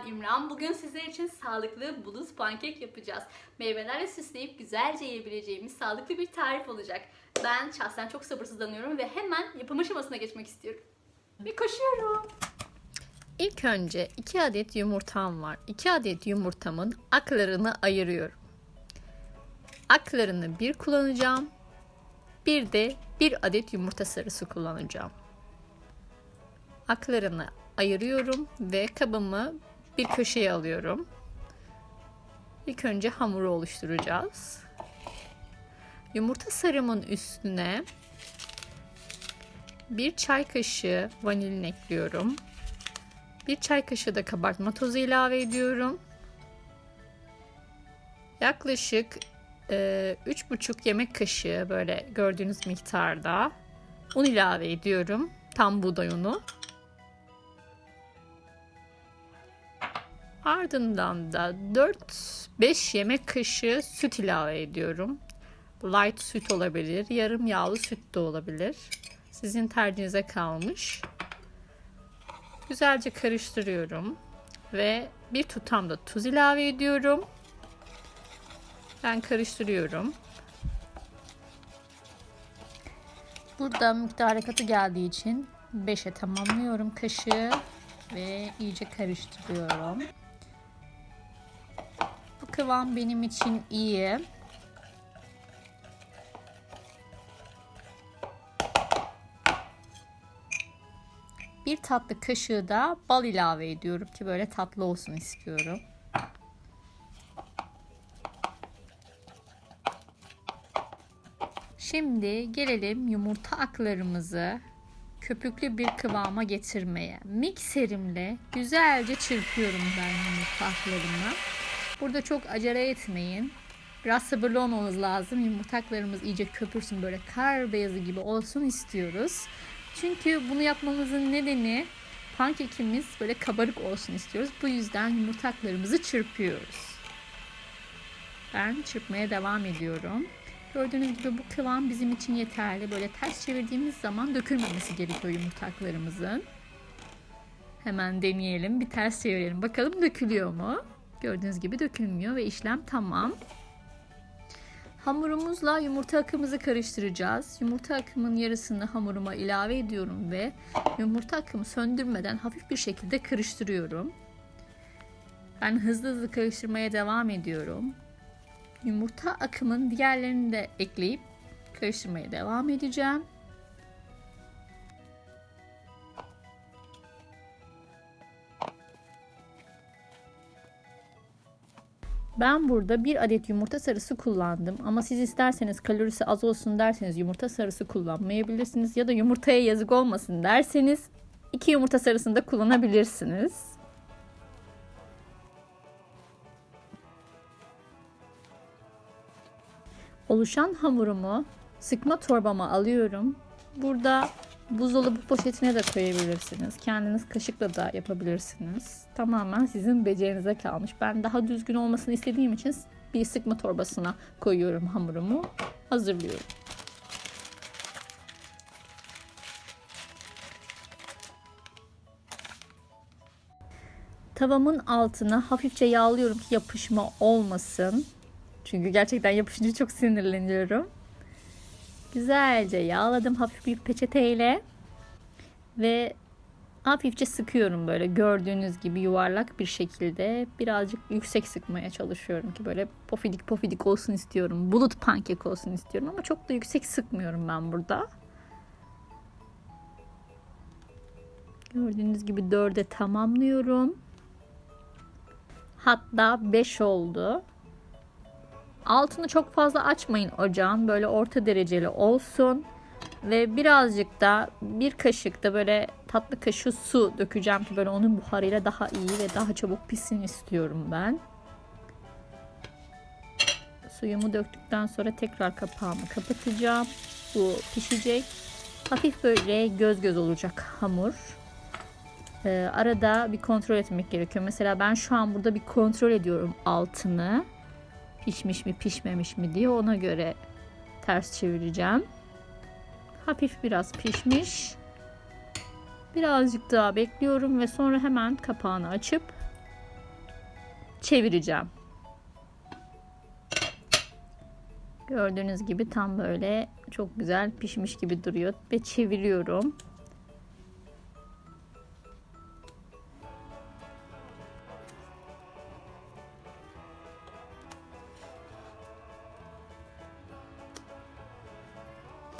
Ben İmran. Bugün sizler için sağlıklı bulut pankek yapacağız. Meyvelerle süsleyip güzelce yiyebileceğimiz sağlıklı bir tarif olacak. Ben şahsen çok sabırsızlanıyorum ve hemen yapım aşamasına geçmek istiyorum. Ve koşuyorum. İlk önce 2 adet yumurtam var. 2 adet yumurtamın aklarını ayırıyorum. Aklarını bir kullanacağım. Bir de bir adet yumurta sarısı kullanacağım. Aklarını ayırıyorum ve kabımı bir köşeye alıyorum. İlk önce hamuru oluşturacağız. Yumurta sarımın üstüne bir çay kaşığı vanilin ekliyorum. Bir çay kaşığı da kabartma tozu ilave ediyorum. Yaklaşık e, 3,5 yemek kaşığı böyle gördüğünüz miktarda un ilave ediyorum. Tam buğday unu. Ardından da 4-5 yemek kaşığı süt ilave ediyorum. Light süt olabilir, yarım yağlı süt de olabilir. Sizin tercihinize kalmış. Güzelce karıştırıyorum ve bir tutam da tuz ilave ediyorum. Ben karıştırıyorum. Burada miktarı katı geldiği için 5'e tamamlıyorum kaşığı ve iyice karıştırıyorum. Kıvam benim için iyi. Bir tatlı kaşığı da bal ilave ediyorum ki böyle tatlı olsun istiyorum. Şimdi gelelim yumurta aklarımızı köpüklü bir kıvama getirmeye. Mikserimle güzelce çırpıyorum ben yumurta aklarımı. Burada çok acele etmeyin. Biraz sabırlı olmamız lazım. Yumurtaklarımız iyice köpürsün böyle kar beyazı gibi olsun istiyoruz. Çünkü bunu yapmamızın nedeni pankekimiz böyle kabarık olsun istiyoruz. Bu yüzden yumurtaklarımızı çırpıyoruz. Ben çırpmaya devam ediyorum. Gördüğünüz gibi bu kıvam bizim için yeterli. Böyle ters çevirdiğimiz zaman dökülmemesi gerekiyor yumurtaklarımızın. Hemen deneyelim. Bir ters çevirelim. Bakalım dökülüyor mu? Gördüğünüz gibi dökülmüyor ve işlem tamam. Hamurumuzla yumurta akımızı karıştıracağız. Yumurta akımın yarısını hamuruma ilave ediyorum ve yumurta akımı söndürmeden hafif bir şekilde karıştırıyorum. Ben hızlı hızlı karıştırmaya devam ediyorum. Yumurta akımın diğerlerini de ekleyip karıştırmaya devam edeceğim. Ben burada bir adet yumurta sarısı kullandım ama siz isterseniz kalorisi az olsun derseniz yumurta sarısı kullanmayabilirsiniz ya da yumurtaya yazık olmasın derseniz iki yumurta sarısını da kullanabilirsiniz. Oluşan hamurumu sıkma torbama alıyorum. Burada buzdolabı poşetine de koyabilirsiniz. Kendiniz kaşıkla da yapabilirsiniz. Tamamen sizin becerinize kalmış. Ben daha düzgün olmasını istediğim için bir sıkma torbasına koyuyorum hamurumu. Hazırlıyorum. Tavamın altına hafifçe yağlıyorum ki yapışma olmasın. Çünkü gerçekten yapışınca çok sinirleniyorum. Güzelce yağladım hafif bir peçeteyle ve hafifçe sıkıyorum böyle gördüğünüz gibi yuvarlak bir şekilde birazcık yüksek sıkmaya çalışıyorum ki böyle pofidik pofidik olsun istiyorum. Bulut pankek olsun istiyorum ama çok da yüksek sıkmıyorum ben burada. Gördüğünüz gibi dörde tamamlıyorum. Hatta 5 oldu. Altını çok fazla açmayın ocağın. Böyle orta dereceli olsun. Ve birazcık da bir kaşık da böyle tatlı kaşığı su dökeceğim ki böyle onun buharıyla daha iyi ve daha çabuk pişsin istiyorum ben. Suyumu döktükten sonra tekrar kapağımı kapatacağım. Bu pişecek. Hafif böyle göz göz olacak hamur. Ee, arada bir kontrol etmek gerekiyor. Mesela ben şu an burada bir kontrol ediyorum altını pişmiş mi pişmemiş mi diye ona göre ters çevireceğim. Hafif biraz pişmiş. Birazcık daha bekliyorum ve sonra hemen kapağını açıp çevireceğim. Gördüğünüz gibi tam böyle çok güzel pişmiş gibi duruyor ve çeviriyorum.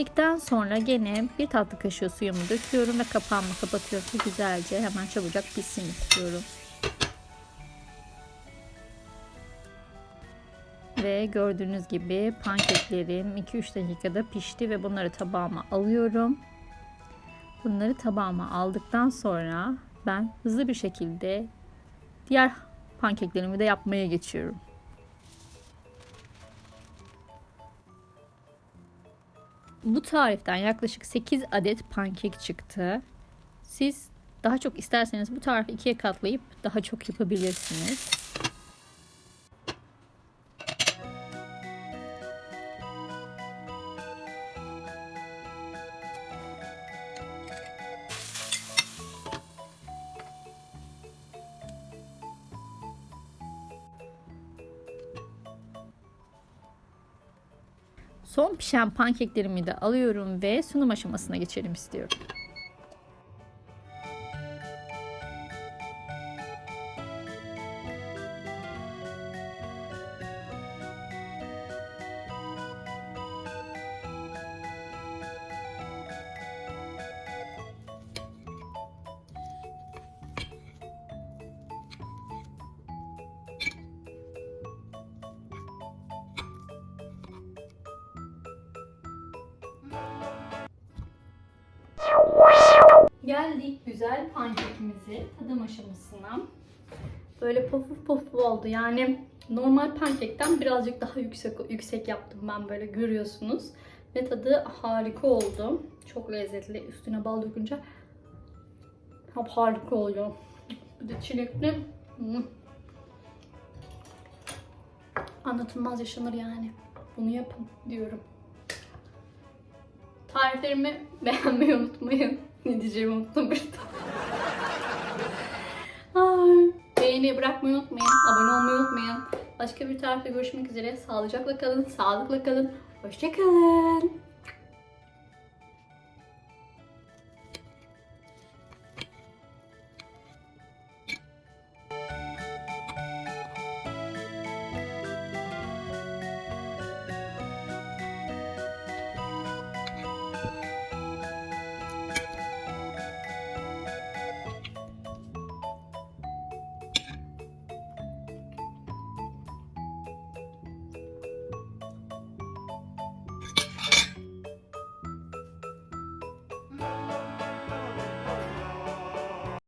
Piştikten sonra gene bir tatlı kaşığı suyumu döküyorum ve kapağımı kapatıyorum ki güzelce hemen çabucak pişsin istiyorum. Ve gördüğünüz gibi pankeklerim 2-3 dakikada pişti ve bunları tabağıma alıyorum. Bunları tabağıma aldıktan sonra ben hızlı bir şekilde diğer pankeklerimi de yapmaya geçiyorum. Bu tariften yaklaşık 8 adet pankek çıktı. Siz daha çok isterseniz bu tarifi ikiye katlayıp daha çok yapabilirsiniz. Son pişen pankeklerimi de alıyorum ve sunum aşamasına geçelim istiyorum. Geldik güzel pankekimizi tadım aşamasına. Böyle pofuf pofuf oldu. Yani normal pankekten birazcık daha yüksek yüksek yaptım ben böyle görüyorsunuz. Ve tadı harika oldu. Çok lezzetli. Üstüne bal dökünce hep harika oluyor. Bir de çilekli. Hmm. Anlatılmaz yaşanır yani. Bunu yapın diyorum. Tariflerimi beğenmeyi unutmayın. Ne diyeceğimi unuttum bir Beğeni bırakmayı unutmayın. Abone olmayı unutmayın. Başka bir tarifle görüşmek üzere. Sağlıcakla kalın, sağlıkla kalın. Hoşçakalın.